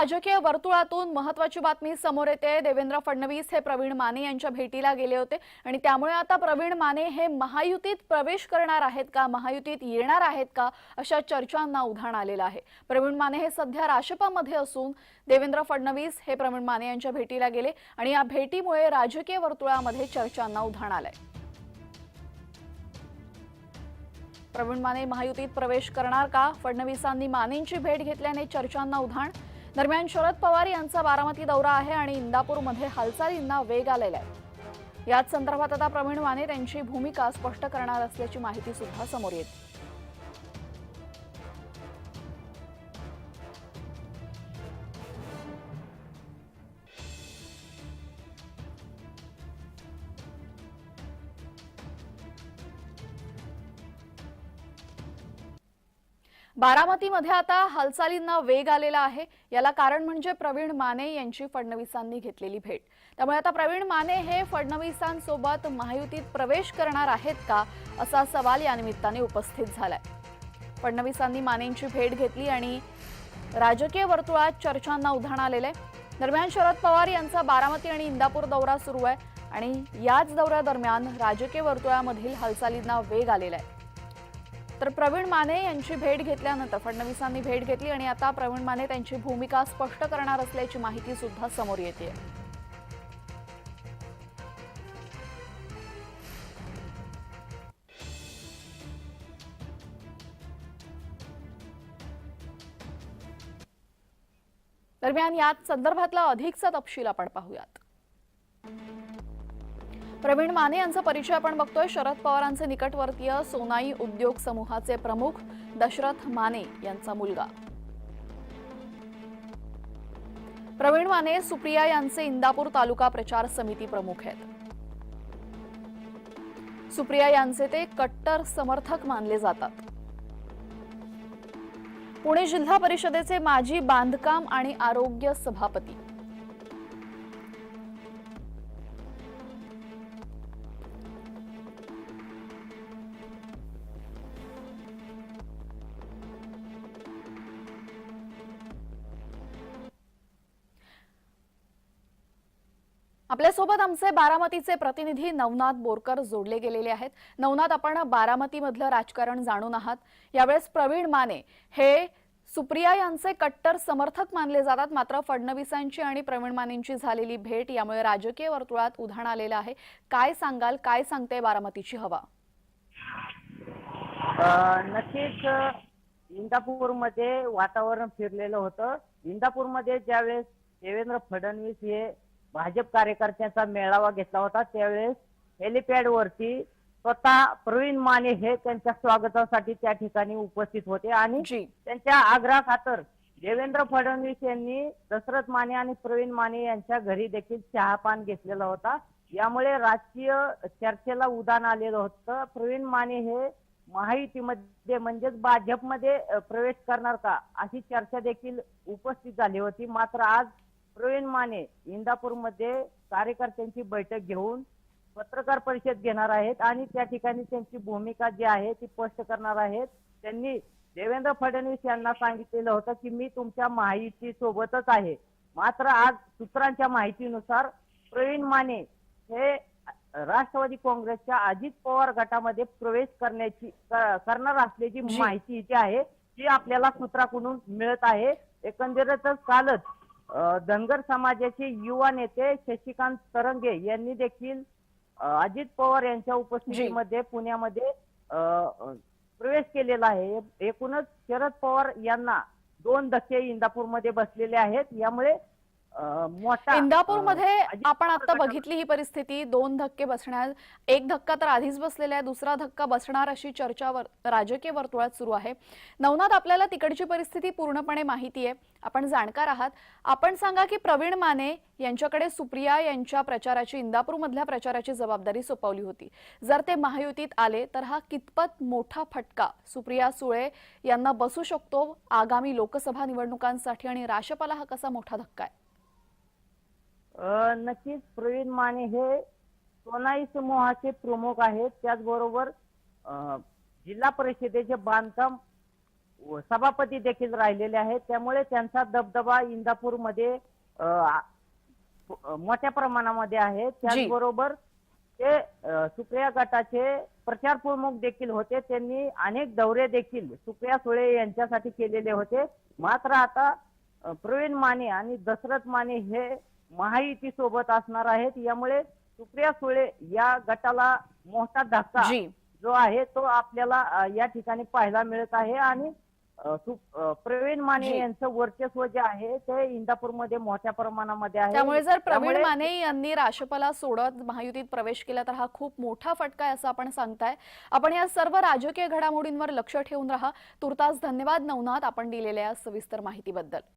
राजकीय वर्तुळातून महत्वाची बातमी समोर येते. देवेंद्र फडणवीस हे प्रवीण माने यांच्या भेटीला गेले होते. आणि त्यामुळे आता प्रवीण माने हे महायुतीत प्रवेश करणार आहेत का? महायुतीत येणार आहेत का? अशा चर्चांना उधाण आलेलं आहे. प्रवीण माने हे सध्या राशपामध्ये असून देवेंद्र फडणवीस हे प्रवीण माने यांच्या भेटीला गेले. आणि या भेटीमुळे राजकीय वर्तुळामध्ये चर्चांना उधाण आलंय. प्रवीण माने महायुतीत प्रवेश करणार का? फडणवीसांनी मानेंची भेट घेतल्याने चर्चांना उधाण? दरम्यान शरद पवार यांचा बारामती दौरा आहे आणि इंदापूरमध्ये हालचालींना वेग आलेला आहे. याच संदर्भात आता प्रवीण माने त्यांची भूमिका स्पष्ट करणार असल्याची माहिती सुद्धा समोर येते. बारामतीमध्ये आता हालचालींना वेग आलेला आहे. याला कारण म्हणजे प्रवीण माने यांची फडणवीसांनी घेतलेली भेट. त्यामुळे आता प्रवीण माने हे फडणवीसांसोबत महायुतीत प्रवेश करणार आहेत का असा सवाल या निमित्ताने उपस्थित झालाय. फडणवीसांनी मानेंची भेट घेतली आणि राजकीय वर्तुळात चर्चांना उधाण आलेलं आहे. दरम्यान शरद पवार यांचा बारामती आणि इंदापूर दौरा सुरू आहे आणि याच दौऱ्यादरम्यान राजकीय वर्तुळामधील हालचालींना वेग आलेला आहे. तर प्रवीण माने यांची भेट घेतल्यानंतर फडणवीसांनी भेट घेतली आणि आता प्रवीण माने त्यांची भूमिका स्पष्ट करणार असल्याची माहिती सुद्धा समोर येते. दरम्यान यात संदर्भातला अधिकचा तपशील आपण पाहूयात. प्रवीण माने यांचा परिचय आपण बघतोय. शरद पवारांचे निकटवर्तीय सोनाई उद्योग समूहाचे प्रमुख दशरथ माने यांचा मुलगा. प्रवीण माने सुप्रिया यांचे इंदापूर तालुका प्रचार समिती प्रमुख आहेत. सुप्रिया यांचे ते कट्टर समर्थक मानले जातात. पुणे जिल्हा परिषदेचे माजी बांधकाम आणि आरोग्य सभापती. आपल्यासोबत आमचे बारामतीचे प्रतिनिधी नवनाथ बोरकर जोडले गेलेले आहेत. नवनाथ आपण बारामतीमधलं राजकारण जाणून आहात. यावेळेस प्रवीण माने हे सुप्रिया यांचे कट्टर समर्थक मानले जातात. मात्र फडणवीसांची आणि प्रवीण मानेंची झालेली भेट यामुळे राजकीय वर्तुळात उधाण आलेलं आहे. काय सांगाल? काय सांगते बारामतीची हवा? नक्कीच इंदापूरमध्ये वातावरण फिरलेलं होतं. इंदापूरमध्ये ज्यावेळेस देवेंद्र फडणवीस हे भाजप कार्यकर्त्यांचा मेळावा घेतला होता त्यावेळेस हेलिपॅड वरती स्वतः प्रवीण माने हे त्यांच्या स्वागतासाठी त्या ठिकाणी उपस्थित होते आणि त्यांच्या आग्रह खातर देवेंद्र फडणवीस यांनी दशरथ माने आणि प्रवीण माने यांच्या घरी देखील चहापान घेतलेला होता. यामुळे राजकीय चर्चेला उदान आलेलं होतं. प्रवीण माने हे महायुतीमध्ये म्हणजेच भाजपमध्ये प्रवेश करणार का अशी चर्चा देखील उपस्थित झाली होती. मात्र आज प्रवीण माने इंदापूरमध्ये कार्यकर्त्यांची बैठक घेऊन पत्रकार परिषद घेणार आहेत आणि त्या ठिकाणी त्यांची भूमिका जी आहे ती स्पष्ट करणार आहेत त्यांनी देवेंद्र फडणवीस यांना सांगितलेलं होतं की मी तुमच्या माहिती सोबतच आहे मात्र आज सूत्रांच्या माहितीनुसार प्रवीण माने हे राष्ट्रवादी काँग्रेसच्या अजित पवार गटामध्ये प्रवेश करण्याची करणार असल्याची. माहिती जी आहे ती आपल्याला सूत्राकडून मिळत आहे एकंदरीतच कालच धनगर समाजाचे युवा नेते शशिकांत तरंगे यांनी देखील अजित पवार यांच्या उपस्थितीमध्ये पुण्यामध्ये प्रवेश केलेला आहे. एकूणच शरद पवार यांना दोन धक्के इंदापूरमध्ये बसलेले आहेत. यामुळे इंदापूरमध्ये आपण आता बघितली ही परिस्थिती दोन धक्के बसण्यात एक धक्का तर आधीच बसलेला आहे दुसरा धक्का बसणार अशी चर्चा राजकीय वर्तुळात सुरू आहे. नवनाथ आपल्याला तिकडची परिस्थिती पूर्णपणे माहिती आहे. आपण जाणकार आहात. आपण सांगा की प्रवीण माने यांच्याकडे सुप्रिया यांच्या प्रचाराची इंदापूरमधल्या प्रचाराची जबाबदारी सोपवली होती. जर ते महायुतीत आले तर हा कितपत मोठा फटका? सुप्रिया सुळे यांना बसू शकतो आगामी लोकसभा निवडणुकांसाठी आणि राशपाला हा कसा मोठा धक्का आहे? नक्कीच प्रवीण माने हे सोनाई समूहाचे प्रमुख आहेत. त्याचबरोबर जिल्हा परिषदेचे बांधकाम सभापती देखील राहिलेले आहेत. त्यामुळे त्यांचा दबदबा इंदापूरमध्ये मोठ्या प्रमाणामध्ये आहे. त्याचबरोबर ते सुप्रिया गटाचे प्रचार प्रमुख देखील होते. त्यांनी अनेक दौरे देखील सुप्रिया सुळे यांच्यासाठी केलेले होते. मात्र आता प्रवीण माने आणि दशरथ माने हे महायुती सोबत असणार आहेत. यामुळे सुप्रिया सुळे या गटाला मोठा धक्का जी. आहे तो आपल्याला या ठिकाणी पाहायला मिळत आहे. आणि प्रवीण माने. यांचं वर्चस्व जे आहे ते इंदापूरमध्ये मोठ्या प्रमाणामध्ये आहे. त्यामुळे जर प्रवीण माने यांनी राष्ट्रपाला सोडत महायुतीत प्रवेश केला तर हा खूप मोठा फटका आहे असं आपण सांगताय. आपण या सर्व राजकीय घडामोडींवर लक्ष ठेवून राहा. तुर्तास धन्यवाद नवनाथ आपण दिलेल्या सविस्तर माहितीबद्दल.